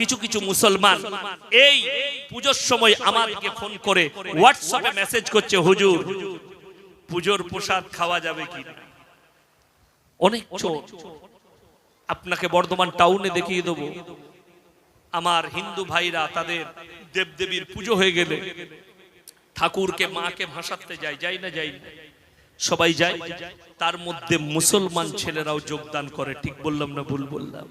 কিছু কিছু মুসলমান এই পুজোর সময় আমাদেরকে ফোন করে হোয়াটসঅ্যাপে মেসেজ করছে, হুজুর, পুজোর প্রসাদ খাওয়া যাবে কি অনেক চোর। আপনাকে বর্ধমান টাউনে দেখিয়ে দেবো। আমার হিন্দু ভাইরা, তাদের দেবদেবীর পুজো হয়ে গেলে ঠাকুরকে, মাকে ভাসাতে যায় যাই না যাই সবাই যায়। তার মধ্যে মুসলমান ছেলেরাও যোগদান করে। ঠিক বললাম না ভুল বললাম?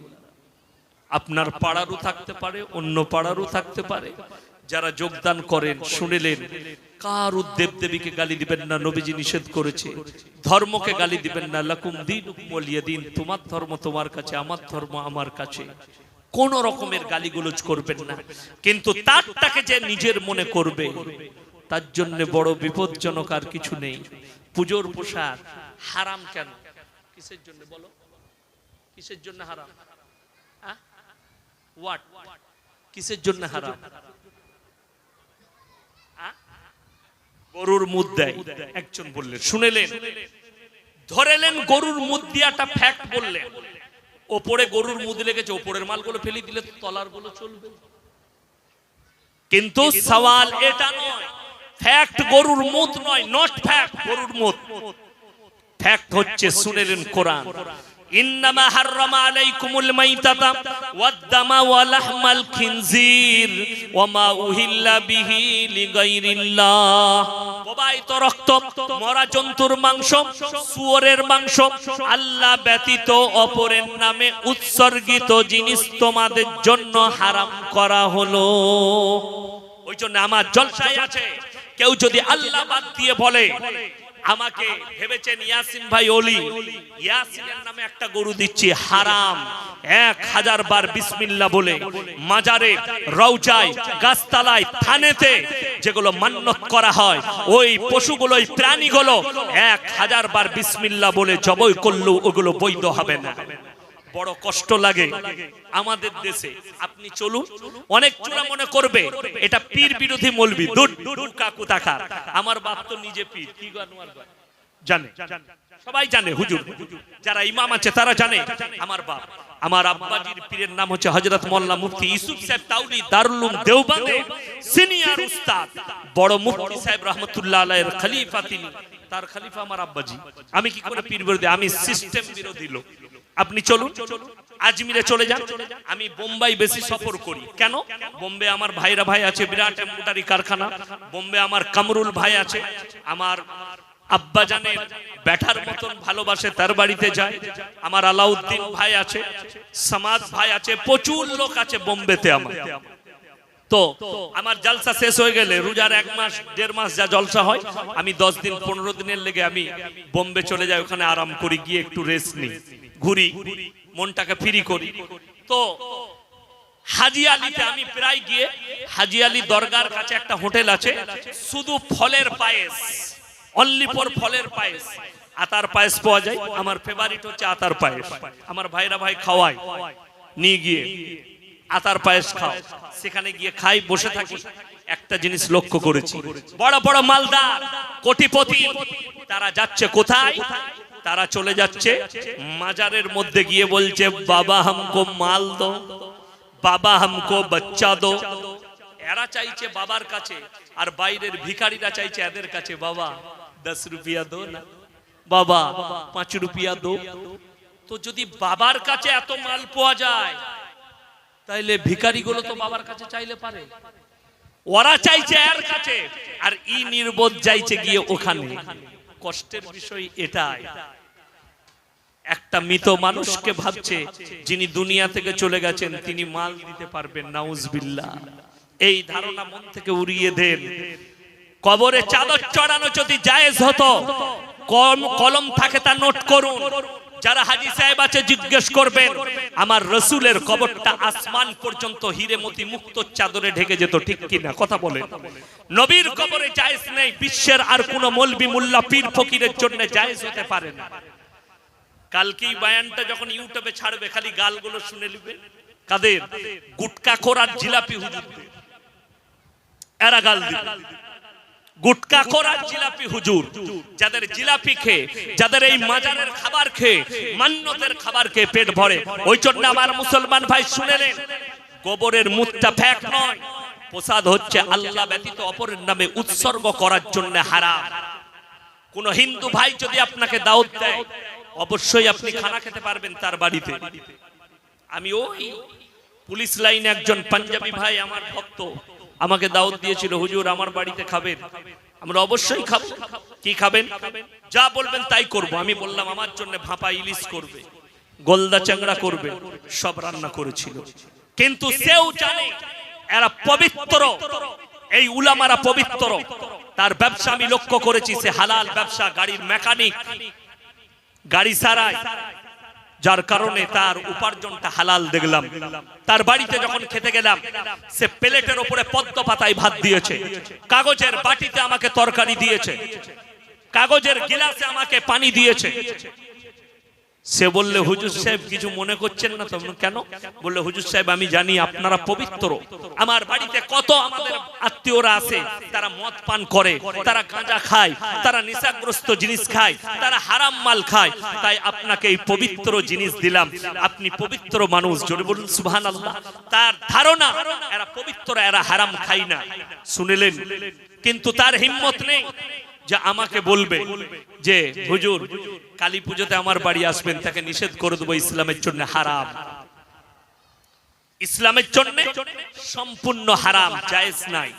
আপনার পাড়ারও থাকতে পারে, অন্য পাড়ারও থাকতে পারে। যারা যোগদান করেন, শুনেলেন কার দেব দেবীকে গালি দিবেন না, নবীজি নিষেধ করেছে। ধর্মকে গালি দিবেন না, লাকুম দিন বলিয়ে দিন তোমার ধর্ম তোমার কাছে, আমার ধর্ম আমার কাছে। কোন রকমের গালিগুলোজ করবেন না। কিন্তু তারটাকে যে নিজের মনে করবে, তার জন্য বড় বিপজ্জনক আর কিছু নেই। পুজোর পোশাক হারাম কেন? কিসের জন্য বলো? কিসের জন্য হারাম? হোয়াট কিসের জন্য হারাম? গরুর মুদ দেয়। একজন বললেন, শুনেলেন? ধরেলেন গরুর মুদ দিয়াটা ফ্যাক্ট বললেন। ওপরে গরুর মুদ লেগেছে, ওপরের মালগুলো ফেলে দিলে তলারগুলো চলবে। কিন্তু সওয়াল এটা নয়। ফ্যাক্ট গরুর মুদ নয় নট ফ্যাক্ট গরুর মুদ। ফ্যাক্ট হচ্ছে শুনেলেন কোরআন। ইন্নামা হাররামা আলাইকুমুল মাইতাতা ওয়াদ-দামা ওয়া লাহমাল খিনজির ওয়া মা উহিল্লা প্রবাহিত রক্ত, মরা জন্তুর মাংস, শুয়োরের মাংস, আল্লাহ ব্যতীত অপরের নামে উৎসর্গিত জিনিস তোমাদের জন্য হারাম করা হলো। ওই জন্য আমার জলসায় আছে। কেউ যদি আল্লাহ বাদ দিয়ে বলে আমাকে ভেবেছেন ইয়াসিন ভাই অলি ইয়াসিনের নামে একটা গরু দিচ্ছি, হারাম। এক হাজার বার বিসমিল্লা বলে মাজারে রৌজায় গাছতলায়, থানেতে যেগুলো মান্যত করা হয়, ওই পশুগুলো, ওই প্রাণীগুলো এক হাজার বার বিসমিল্লা বলে জবই করলেও ওগুলো বৈধ হবে না। বড় কষ্ট লাগে আমাদের দেশে। আপনি চলুন, অনেক চূড়া মনে করবে, এটা পীর বিরোধী মলবি। কাকু তাকার আমার বাপ তো নিজে পীর। কি? জানে, সবাই জানে, হুজুর। যারা ইমাম আছে, তারা জানে। আমার বাপ, আমার আব্বাজির পীরের নাম হচ্ছে হযরত মোল্লা মুফতি ইউসুফ সাহেব তাউলি দারুল উলুম দেওবন্দে, সিনিয়র উস্তাদ, বড় মুফতি সাহেব রাহমাতুল্লাহ আলাইহির খলিফা তিনি। তার খলিফা আমার আব্বাজি। আমি কি করে পীর বিরোধী? আমি সিস্টেম বিরোধী লোক। আপনি চলুন, আজমিরে চলে যান। আমি বোম্বাই বেশি সফর করি। কেন? বোম্বে আমার ভাইরা ভাই আছে, বিরাট এম্বুটারি কারখানা। বোম্বে আমার কামরুল ভাই আছে। আমার আব্বা জানে ব্যাটার মতন ভালোবাসে, তার বাড়িতে যায়। আমার আলাউদ্দিন ভাই আছে সমাজ ভাই আছে, প্রচুর লোক আছে বোম্বেতে আমার। তো, আমার জলসা শেষ হয়ে গেলে রোজার এক মাস, দেড় মাস যা জলসা হয়, আমি দশ দিন, পনেরো দিনের লেগে আমি বোম্বে চলে যাই, ওখানে আরাম করি, গিয়ে একটু রেস্ট নিই। ঘুরি, মনটাকে ফ্রি করি। তো হাজি আলীতে আমি প্রায় গিয়ে হাজি আলী দরগার কাছে একটা হোটেল আছে, শুধু ফলের পায়েস অনলি ফর ফলের পায়েস। আতার পায়েস পাওয়া যায়, আমার ফেভারিট হচ্ছে আতার পায়েস। আমার ভাইরা ভাই খাওয়ায়, নিয়ে গিয়ে আতার পায়েস খাও। সেখানে গিয়ে খাই, বসে থাকি। একটা জিনিস লক্ষ্য করেছি। বড় বড় মালদা, কোটিপতি, তারা যাচ্ছে কোথায়? তারা চলে যাচ্ছে। মাজারের মধ্যে গিয়ে বলছে, বাবা হামকো মাল দো, বাবা হামকো বাচ্চা দো। এরা চাইছে বাবার কাছে, আর বাইরের ভিখারিরা চাইছে এদের কাছে, বাবা, দশ রুপিয়া দো না। বাবা, পাঁচ রুপিয়া দো। তো যদি বাবার কাছে এত মাল পাওয়া যায়, তাইলে ভিখারিগুলো তো বাবার কাছে চাইলে পারে। ওরা চাইছে এর কাছে, আর ই নির্বোধ চাইছে গিয়ে ওখানে। কষ্টের বিষয় এটাই। একটা মৃত মানুষকে ভাবছে যিনি দুনিয়া থেকে চলে গেছেন, তিনি মাল দিতে পারবেন, নাউজবিল্লাহ। এই ধারণা মন থেকে উড়িয়ে দেন। কবরে চাদর চড়ানো যদি জায়েজ হতো, কম কলম থাকে তা নোট করুন। যারা হাজি সাহেব আছে, জিজ্ঞেস করবেন, আমার রসুলের কবরটা আসমান পর্যন্ত হিরেমতি মুক্ত চাদরে ঢেকে যেত, ঠিক কিনা? কথা বলে নবীর কবরে জায়েজ নেই, বিশ্বের আর কোন মলবি মুল্লা পীর ফকিরের জন্য জায়েজ হতে পারে না। কালকেই বায়ানটা যখন ইউটিউবে ছাড়বে, খালি গালগুলো শুনে নিবে। কাদের? গুটকা খোরার জিলাপি হুজুরদের এরা গাল দিবে। গুটকা খোরার জিলাপি হুজুর। যাদের জিলাপি খেয়ে, যাদের এই মাজারের খাবার খেয়ে, মান্যতের খাবার খেয়ে পেট ভরে, ওই জন্য আমার মুসলমান ভাই শুনেলেন গোবরের মুখটা ফ্যাক নয়। প্রসাদ হচ্ছে আল্লাহ ব্যতীত অপরের নামে উৎসর্গ করার জন্য হারাম। কোন হিন্দু ভাই যদি আপনাকে দাওয়াত দেয় অবশ্যই আপনি খানা খেতে পারবেন তার বাড়িতে। আমি ওই পুলিশ লাইনে একজন পাঞ্জাবি ভাই আমার ভক্ত, আমাকে দাওয়াত দিয়েছিল, হুজুর, আমার বাড়িতে খাবেন। আমরা অবশ্যই খাব। কি খাবেন? যা বলবেন তাই করব। আমি বললাম, আমার জন্য ভাপা ইলিশ করবে, গোলদা চ্যাংড়া করবে, সব রান্না করেছিল। কিন্তু সেও জানে, এরা পবিত্র, এই উলামারা পবিত্র। তার ব্যবসা আমি লক্ষ্য করেছি, সে হালাল ব্যবসা, গাড়ির মেকানিক গাড়ি সারায়, যার কারণে তার উপার্জনটা হালাল দেখলাম। তার বাড়িতে যখন খেতে গেলাম, সে প্লেটের ওপরে পদ্ম পাতায় ভাত দিয়েছে। কাগজের বাটিতে আমাকে তরকারি দিয়েছে। কাগজের গিলাসে আমাকে পানি দিয়েছে। সে বললে, হুজুর সাহেব, কিছু মনে করছেন না? তখন, কেন? বললে, হুজুর সাহেব, আমি জানি আপনারা পবিত্র। আমার বাড়িতে কত আমাদের আত্মীয়রা আছে, তারা মদ পান করে, তারা গাঁজা খায়, তারা নেশাগ্রস্ত জিনিস খায়, তারা হারাম মাল খায়। তাই আপনাকে এই পবিত্র জিনিস দিলাম। আপনি পবিত্র মানুষ, জোরে বলুন সুবহান আল্লাহ তার ধারণা, এরা পবিত্র, এরা হারাম খাই না। শুনিলেন? কিন্তু তার হিম্মত নেই। যে আমাকে বলবে যে, হুজুর, কালী পুজোতে আমার বাড়ি আসবেন, তাকে নিষেধ করে দেবো ইসলামের জন্য হারাম। ইসলামের জন্য সম্পূর্ণ হারাম, জায়েজ নাই।